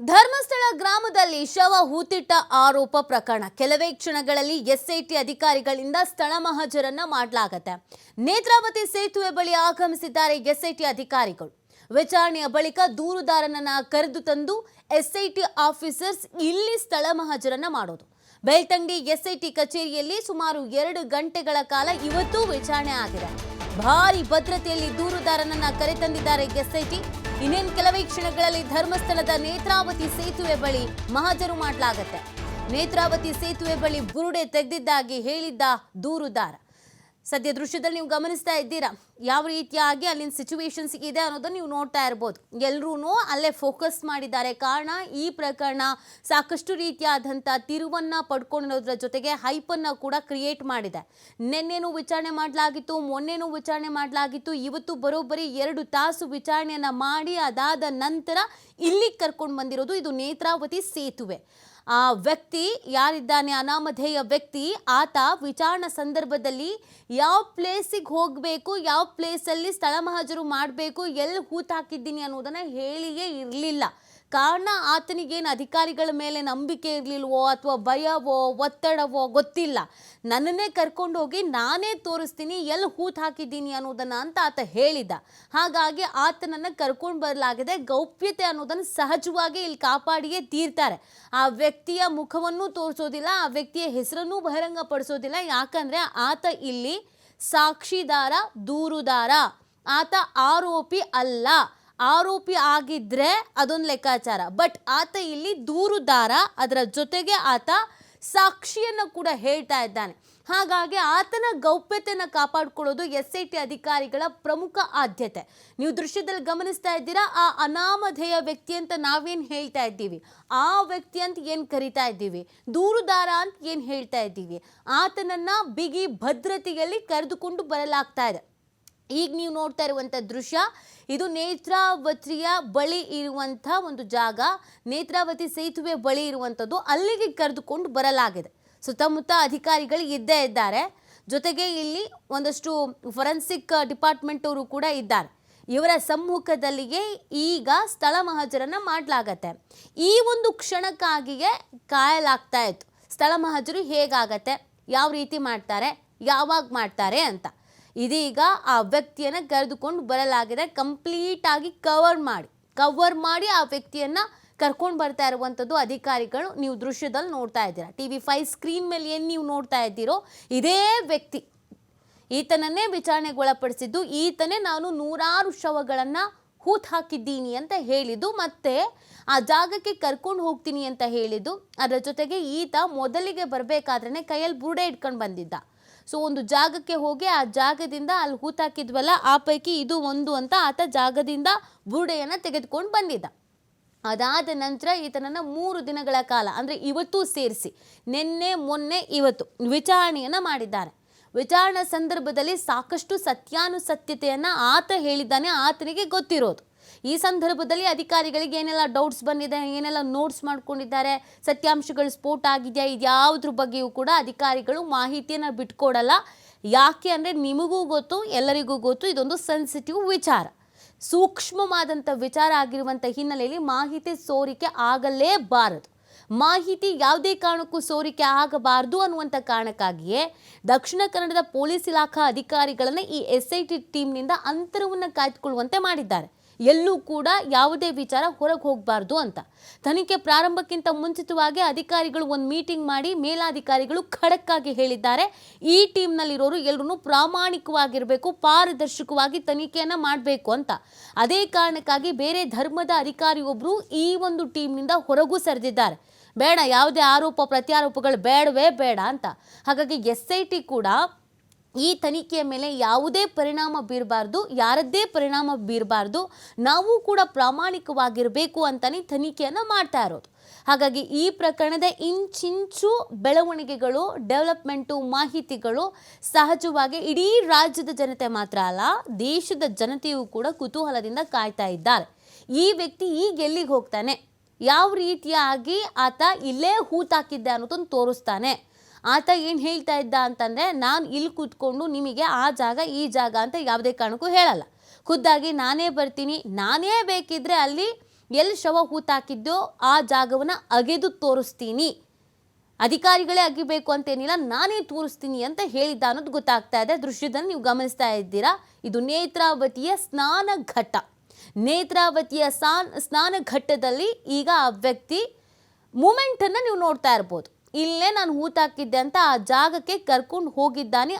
ಧರ್ಮಸ್ಥಳ ಗ್ರಾಮದಲ್ಲಿ ಶವ ಹೂತಿಟ್ಟ ಆರೋಪ ಪ್ರಕರಣ. ಕೆಲವೇ ಕ್ಷಣಗಳಲ್ಲಿ ಎಸ್ಐಟಿ ಅಧಿಕಾರಿಗಳಿಂದ ಸ್ಥಳ ಮಹಜರನ್ನ ಮಾಡಲಾಗತ್ತೆ. ನೇತ್ರಾವತಿ ಸೇತುವೆ ಬಳಿ ಆಗಮಿಸಿದ್ದಾರೆ ಎಸ್ಐಟಿ ಅಧಿಕಾರಿಗಳು. ವಿಚಾರಣೆಯ ಬಳಿಕ ದೂರುದಾರನನ್ನ ಕರೆದು ತಂದು ಎಸ್ಐಟಿ ಆಫೀಸರ್ಸ್ ಇಲ್ಲಿ ಸ್ಥಳ ಮಹಜರನ್ನ ಮಾಡೋದು. ಬೆಳ್ತಂಗಡಿ ಎಸ್ಐಟಿ ಕಚೇರಿಯಲ್ಲಿ ಸುಮಾರು ಎರಡು ಗಂಟೆಗಳ ಕಾಲ ಇವತ್ತೂ ವಿಚಾರಣೆ ಆಗಿದೆ. ಭಾರಿ ಭದ್ರತೆಯಲ್ಲಿ ದೂರುದಾರನನ್ನ ಕರೆತಂದಿದ್ದಾರೆ ಎಸ್ಐಟಿ. ಇನ್ನೇನು ಕೆಲವೇ ಕ್ಷಣಗಳಲ್ಲಿ ಧರ್ಮಸ್ಥಳದ ನೇತ್ರಾವತಿ ಸೇತುವೆ ಬಳಿ ಮಹಜರು ಮಾಡಲಾಗತ್ತೆ. ನೇತ್ರಾವತಿ ಸೇತುವೆ ಬಳಿ ಬುರುಡೆ ತೆಗೆದಿದ್ದಾಗಿ ಹೇಳಿದ್ದ ದೂರುದಾರ. ಸದ್ಯ ದೃಶ್ಯದಲ್ಲಿ ನೀವು ಗಮನಿಸ್ತಾ ಇದ್ದೀರಾ? ಯಾವ ರೀತಿಯಾಗಿ ಅಲ್ಲಿನ ಸಿಚುವೇಶನ್ಸ್ ಇದೆ ಅನ್ನೋದನ್ನ ನೀವು ನೋಡ್ತಾ ಇರ್ಬೋದು. ಎಲ್ಲರೂ ಅಲ್ಲೇ ಫೋಕಸ್ ಮಾಡಿದ್ದಾರೆ. ಕಾರಣ ಈ ಪ್ರಕರಣ ಸಾಕಷ್ಟು ರೀತಿಯಾದಂಥ ತಿರುವನ್ನ ಪಡ್ಕೊಂಡಿರೋದ್ರ ಜೊತೆಗೆ ಹೈಪನ್ನು ಕೂಡ ಕ್ರಿಯೇಟ್ ಮಾಡಿದೆ. ನಿನ್ನೆನೂ ವಿಚಾರಣೆ ಮಾಡಲಾಗಿತ್ತು, ಮೊನ್ನೆನೂ ವಿಚಾರಣೆ ಮಾಡಲಾಗಿತ್ತು. ಇವತ್ತು ಬರೋಬ್ಬರಿ ಎರಡು ತಾಸು ವಿಚಾರಣೆಯನ್ನು ಮಾಡಿ ಅದಾದ ನಂತರ ಇಲ್ಲಿ ಕರ್ಕೊಂಡು ಬಂದಿರೋದು ಇದು ನೇತ್ರಾವತಿ ಸೇತುವೆ. ಆ ವ್ಯಕ್ತಿ ಯಾರಿದ್ದಾನೆ? ಅನಾಮಧೇಯ ವ್ಯಕ್ತಿ. ಆತ ವಿಚಾರಣಾ ಸಂದರ್ಭದಲ್ಲಿ ಯಾವ ಪ್ಲೇಸಿಗೆ ಹೋಗಬೇಕು? ಯಾವ ಪ್ಲೇಸಲ್ಲಿ ಸ್ಥಳ ಮಹಜರು ಮಾಡಬೇಕು, ಎಲ್ಲಿ ಹೂತು ಹಾಕಿದ್ದೀನಿ ಅನ್ನೋದನ್ನ ಹೇಳಿಯೇ ಇರಲಿಲ್ಲ. ಕಾರಣ ಆತನಿಗೇನು ಅಧಿಕಾರಿಗಳ ಮೇಲೆ ನಂಬಿಕೆ ಇರಲಿಲ್ವೋ ಅಥವಾ ಭಯವೋ, ಒತ್ತಡವೋ ಗೊತ್ತಿಲ್ಲ. ನನ್ನನ್ನೇ ಕರ್ಕೊಂಡು ಹೋಗಿ ನಾನೇ ತೋರಿಸ್ತೀನಿ, ಎಲ್ಲಿ ಹೂತು ಹಾಕಿದ್ದೀನಿ ಅನ್ನೋದನ್ನ ಅಂತ ಆತ ಹೇಳಿದ್ದ ಹಾಗಾಗಿ ಆತನನ್ನು ಕರ್ಕೊಂಡು ಬರಲಾಗಿದೆ, ಗೌಪ್ಯತೆ ಅನ್ನೋದನ್ನು ಸಹಜವಾಗಿ ಇಲ್ಲಿ ಕಾಪಾಡಿಯೇ ತೀರ್ತಾರೆ. ಆ ವ್ಯಕ್ತಿಯ ಮುಖವನ್ನು ತೋರಿಸೋದಿಲ್ಲ, ಆ ವ್ಯಕ್ತಿಯ ಹೆಸರನ್ನು ಬಹಿರಂಗಪಡಿಸೋದಿಲ್ಲ. ಯಾಕಂದ್ರೆ ಆತ ಇಲ್ಲಿ ಸಾಕ್ಷಿದಾರ, ದೂರುದಾರ. ಆತ ಆರೋಪಿ ಅಲ್ಲ. ಆರೋಪಿ ಆಗಿದ್ರೆ ಅದೊಂದು ಲೆಕ್ಕಾಚಾರ. ಬಟ್ ಆತ ಇಲ್ಲಿ ದೂರುದಾರ. ಅದರ ಜೊತೆಗೆ ಆತ ಸಾಕ್ಷಿಯನ್ನು ಕೂಡ ಹೇಳ್ತಾ ಇದ್ದಾನೆ. ಹಾಗಾಗಿ ಆತನ ಗೌಪ್ಯತೆಯನ್ನು ಕಾಪಾಡಿಕೊಳ್ಳೋದು ಎಸ್ ಐ ಟಿ ಅಧಿಕಾರಿಗಳ ಪ್ರಮುಖ ಆದ್ಯತೆ. ನೀವು ದೃಶ್ಯದಲ್ಲಿ ಗಮನಿಸ್ತಾ ಇದ್ದೀರಾ, ಆ ಅನಾಮಧೇಯ ವ್ಯಕ್ತಿ ಅಂತ ನಾವೇನು ಹೇಳ್ತಾ ಇದ್ದೀವಿ? ಆ ವ್ಯಕ್ತಿ ಅಂತ ಏನು ಕರಿತಾ ಇದ್ದೀವಿ? ದೂರುದಾರ ಅಂತ ಏನು ಹೇಳ್ತಾ ಇದ್ದೀವಿ? ಆತನನ್ನು ಬಿಗಿ ಭದ್ರತೆಯಲ್ಲಿ ಕರೆದುಕೊಂಡು ಬರಲಾಗ್ತಾ ಇದೆ. ಈಗ ನೀವು ನೋಡ್ತಾ ಇರುವಂಥ ದೃಶ್ಯ, ಇದು ನೇತ್ರಾವತಿಯ ಬಳಿ ಇರುವಂಥ ಒಂದು ಜಾಗ. ನೇತ್ರಾವತಿ ಸೇತುವೆ ಬಳಿ ಇರುವಂಥದ್ದು ಅಲ್ಲಿಗೆ ಕರೆದುಕೊಂಡು ಬರಲಾಗಿದೆ. ಸುತ್ತಮುತ್ತ ಅಧಿಕಾರಿಗಳು ಇದ್ದೇ ಇದ್ದಾರೆ. ಜೊತೆಗೆ ಇಲ್ಲಿ ಒಂದಷ್ಟು ಫೊರೆನ್ಸಿಕ್ ಡಿಪಾರ್ಟ್ಮೆಂಟ್ ಅವರು ಕೂಡ ಇದ್ದಾರೆ. ಇವರ ಸಮ್ಮುಖದಲ್ಲಿಯೇ ಈಗ ಸ್ಥಳ ಮಹಜರನ್ನ ಮಾಡಲಾಗತ್ತೆ. ಈ ಒಂದು ಕ್ಷಣಕ್ಕಾಗಿಯೇ ಕಾಯಲಾಗ್ತಾ ಇತ್ತು. ಸ್ಥಳ ಮಹಜರು ಹೇಗಾಗತ್ತೆ? ಯಾವ ರೀತಿ ಮಾಡ್ತಾರೆ? ಯಾವಾಗ ಮಾಡ್ತಾರೆ ಅಂತ. ಇದೀಗ ಆ ವ್ಯಕ್ತಿಯನ್ನು ಕರೆದುಕೊಂಡು ಬರಲಾಗಿದೆ. ಕಂಪ್ಲೀಟ್ ಆಗಿ ಕವರ್ ಮಾಡಿ ಕವರ್ ಮಾಡಿ ಆ ವ್ಯಕ್ತಿಯನ್ನು ಕರ್ಕೊಂಡು ಬರ್ತಾ ಇರುವಂಥದ್ದು ಅಧಿಕಾರಿಗಳು ನೀವು ದೃಶ್ಯದಲ್ಲಿ ನೋಡ್ತಾ ಇದ್ದೀರಾ. ಟಿ ವಿ ಫೈವ್ ಸ್ಕ್ರೀನ್ ಮೇಲೆ ಏನು ನೀವು ನೋಡ್ತಾ ಇದ್ದೀರೋ ಇದೇ ವ್ಯಕ್ತಿ. ಈತನನ್ನೇ ವಿಚಾರಣೆಗೊಳಪಡಿಸಿದ್ದು, ಈತನೇ ನಾನು ನೂರಾರು ಶವಗಳನ್ನು ಹೂತ್ ಹಾಕಿದ್ದೀನಿ ಅಂತ ಹೇಳಿದ್ದು ಮತ್ತೆ ಆ ಜಾಗಕ್ಕೆ ಕರ್ಕೊಂಡು ಹೋಗ್ತೀನಿ ಅಂತ ಹೇಳಿದ್ದು. ಅದರ ಜೊತೆಗೆ ಈತ ಮೊದಲಿಗೆ ಬರಬೇಕಾದ್ರೆ ಕೈಯಲ್ಲಿ ಬುರುಡೆ ಇಟ್ಕೊಂಡು ಬಂದಿದ್ದ. ಸೊ ಒಂದು ಜಾಗಕ್ಕೆ ಹೋಗಿ ಆ ಜಾಗದಿಂದ ಅಲ್ಲಿ ಹೂತಾಕಿದ್ವಲ್ಲ ಆ ಪೈಕಿ ಇದು ಒಂದು ಅಂತ ಆತ ಜಾಗದಿಂದ ಬುರುಡೆಯನ್ನು ತೆಗೆದುಕೊಂಡು ಬಂದಿದ್ದ. ಅದಾದ ನಂತರ ಈತನನ್ನು ಮೂರು ದಿನಗಳ ಕಾಲ, ಅಂದರೆ ಇವತ್ತು ಸೇರಿಸಿ, ನಿನ್ನೆ, ಮೊನ್ನೆ, ಇವತ್ತು ವಿಚಾರಣೆಯನ್ನು ಮಾಡಿದ್ದಾರೆ. ವಿಚಾರಣಾ ಸಂದರ್ಭದಲ್ಲಿ ಸಾಕಷ್ಟು ಸತ್ಯಾನುಸತ್ಯತೆಯನ್ನು ಆತ ಹೇಳಿದ್ದಾನೆ, ಆತನಿಗೆ ಗೊತ್ತಿರೋದು. ಈ ಸಂದರ್ಭದಲ್ಲಿ ಅಧಿಕಾರಿಗಳಿಗೆ ಏನೆಲ್ಲ ಡೌಟ್ಸ್ ಬಂದಿದೆ, ಏನೆಲ್ಲ ನೋಟ್ಸ್ ಮಾಡ್ಕೊಂಡಿದ್ದಾರೆ, ಸತ್ಯಾಂಶಗಳು ಸ್ಫೋಟ ಆಗಿದೆಯಾ, ಇದ್ಯಾವುದ್ರ ಬಗ್ಗೆಯೂ ಕೂಡ ಅಧಿಕಾರಿಗಳು ಮಾಹಿತಿಯನ್ನು ಬಿಟ್ಕೊಡಲ್ಲ. ಯಾಕೆ ಅಂದರೆ ನಿಮಗೂ ಗೊತ್ತು, ಎಲ್ಲರಿಗೂ ಗೊತ್ತು, ಇದೊಂದು ಸೆನ್ಸಿಟಿವ್ ವಿಚಾರ. ಸೂಕ್ಷ್ಮವಾದಂಥ ವಿಚಾರ ಆಗಿರುವಂಥ ಹಿನ್ನೆಲೆಯಲ್ಲಿ ಮಾಹಿತಿ ಸೋರಿಕೆ ಆಗಲೇಬಾರದು. ಮಾಹಿತಿ ಯಾವುದೇ ಕಾರಣಕ್ಕೂ ಸೋರಿಕೆ ಆಗಬಾರದು ಅನ್ನುವಂಥ ಕಾರಣಕ್ಕಾಗಿಯೇ ದಕ್ಷಿಣ ಕನ್ನಡದ ಪೊಲೀಸ್ ಇಲಾಖಾ ಅಧಿಕಾರಿಗಳನ್ನು ಈ ಎಸ್ ಐ ಟಿ ಟೀಮ್ನಿಂದ ಅಂತರವನ್ನು ಕಾಯ್ದುಕೊಳ್ಳುವಂತೆ ಮಾಡಿದ್ದಾರೆ. ಎಲ್ಲೂ ಕೂಡ ಯಾವುದೇ ವಿಚಾರ ಹೊರಗೆ ಹೋಗಬಾರ್ದು ಅಂತ. ತನಿಖೆ ಪ್ರಾರಂಭಕ್ಕಿಂತ ಮುಂಚಿತವಾಗಿ ಅಧಿಕಾರಿಗಳು ಒಂದು ಮೀಟಿಂಗ್ ಮಾಡಿ ಮೇಲಾಧಿಕಾರಿಗಳು ಖಡಕ್ಕಾಗಿ ಹೇಳಿದ್ದಾರೆ. ಈ ಟೀಮ್ನಲ್ಲಿರೋರು ಎಲ್ಲರೂ ಪ್ರಾಮಾಣಿಕವಾಗಿರಬೇಕು, ಪಾರದರ್ಶಕವಾಗಿ ತನಿಖೆಯನ್ನು ಮಾಡಬೇಕು ಅಂತ. ಅದೇ ಕಾರಣಕ್ಕಾಗಿ ಬೇರೆ ಧರ್ಮದ ಅಧಿಕಾರಿಯೊಬ್ಬರು ಈ ಒಂದು ಟೀಮ್ನಿಂದ ಹೊರಗೂ ಸರಿದಿದ್ದಾರೆ. ಬೇಡ, ಯಾವುದೇ ಆರೋಪ, ಪ್ರತ್ಯಾರೋಪಗಳು ಬೇಡವೇ ಬೇಡ ಅಂತ. ಹಾಗಾಗಿ ಎಸ್ ಐ ಟಿ ಕೂಡ ಈ ತನಿಖೆಯ ಮೇಲೆ ಯಾವುದೇ ಪರಿಣಾಮ ಬೀರಬಾರ್ದು, ಯಾರದ್ದೇ ಪರಿಣಾಮ ಬೀರಬಾರ್ದು, ನಾವು ಕೂಡ ಪ್ರಾಮಾಣಿಕವಾಗಿರಬೇಕು ಅಂತಲೇ ತನಿಖೆಯನ್ನು ಮಾಡ್ತಾ ಇರೋದು. ಹಾಗಾಗಿ ಈ ಪ್ರಕರಣದ ಇಂಚಿಂಚು ಬೆಳವಣಿಗೆಗಳು, ಡೆವಲಪ್ಮೆಂಟು ಮಾಹಿತಿಗಳು ಸಹಜವಾಗಿ ಇಡೀ ರಾಜ್ಯದ ಜನತೆ ಮಾತ್ರ ಅಲ್ಲ, ದೇಶದ ಜನತೆಯೂ ಕೂಡ ಕುತೂಹಲದಿಂದ ಕಾಯ್ತಾ ಇದ್ದಾರೆ. ಈ ವ್ಯಕ್ತಿ ಈಗ ಎಲ್ಲಿಗೆ ಹೋಗ್ತಾನೆ? ಯಾವ ರೀತಿಯಾಗಿ ಆತ ಇಲ್ಲೇ ಹೂತಾಕಿದ್ದೆ ಅನ್ನೋದನ್ನು ತೋರಿಸ್ತಾನೆ? ಆತ ಏನು ಹೇಳ್ತಾ ಇದ್ದ ಅಂತಂದರೆ, ನಾನು ಇಲ್ಲಿ ಕೂತ್ಕೊಂಡು ನಿಮಗೆ ಆ ಜಾಗ, ಈ ಜಾಗ ಅಂತ ಯಾವುದೇ ಕಾರಣಕ್ಕೂ ಹೇಳಲ್ಲ. ಖುದ್ದಾಗಿ ನಾನೇ ಬರ್ತೀನಿ. ನಾನೇ ಬೇಕಿದ್ದರೆ ಅಲ್ಲಿ ಎಲ್ಲಿ ಶವ ಹೂತಾಕಿದ್ದೋ ಆ ಜಾಗವನ್ನು ಅಗೆದು ತೋರಿಸ್ತೀನಿ. ಅಧಿಕಾರಿಗಳೇ ಅಗಿಬೇಕು ಅಂತೇನಿಲ್ಲ, ನಾನೇ ತೋರಿಸ್ತೀನಿ ಅಂತ ಹೇಳಿದ್ದ ಅನ್ನೋದು ಗೊತ್ತಾಗ್ತಾ ಇದೆ. ದೃಶ್ಯದಲ್ಲಿ ನೀವು ಗಮನಿಸ್ತಾ ಇದ್ದೀರಾ, ಇದು ನೇತ್ರಾವತಿಯ ಸ್ನಾನ ಘಟ್ಟ. ನೇತ್ರಾವತಿಯ ಸ್ನಾನ ಸ್ನಾನ ಘಟ್ಟದಲ್ಲಿ ಈಗ ಆ ವ್ಯಕ್ತಿ ಮೂಮೆಂಟನ್ನು ನೀವು ನೋಡ್ತಾ ಇರ್ಬೋದು. ಇಲ್ಲೇ ನಾನು ಹೂತಾಕಿದ್ದೆ ಅಂತ ಆ ಜಾಗಕ್ಕೆ ಕರ್ಕೊಂಡು ಹೋಗಿದ್ದಾನೆ